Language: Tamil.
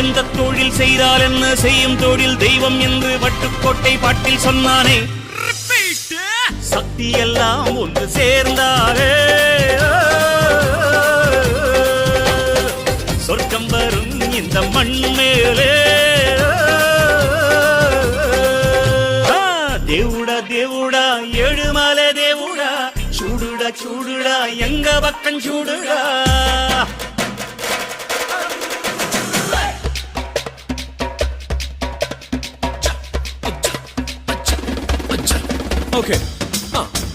எந்த தொழில் செய்தால் என்ன செய்யும் தொழில் தெய்வம் என்று வட்டுக்கோட்டை பாட்டில் சொன்னானே. சக்தி எல்லாம் ஒன்று சேர்ந்தாலே சொர்க்கம் வரும் இந்த மண் மேலே. தேவுடா தேவுடா ஏழுமலை தேவுடா. சூடுடா சூடுடா எங்க பக்கம் சூடுடா. Okay. Huh.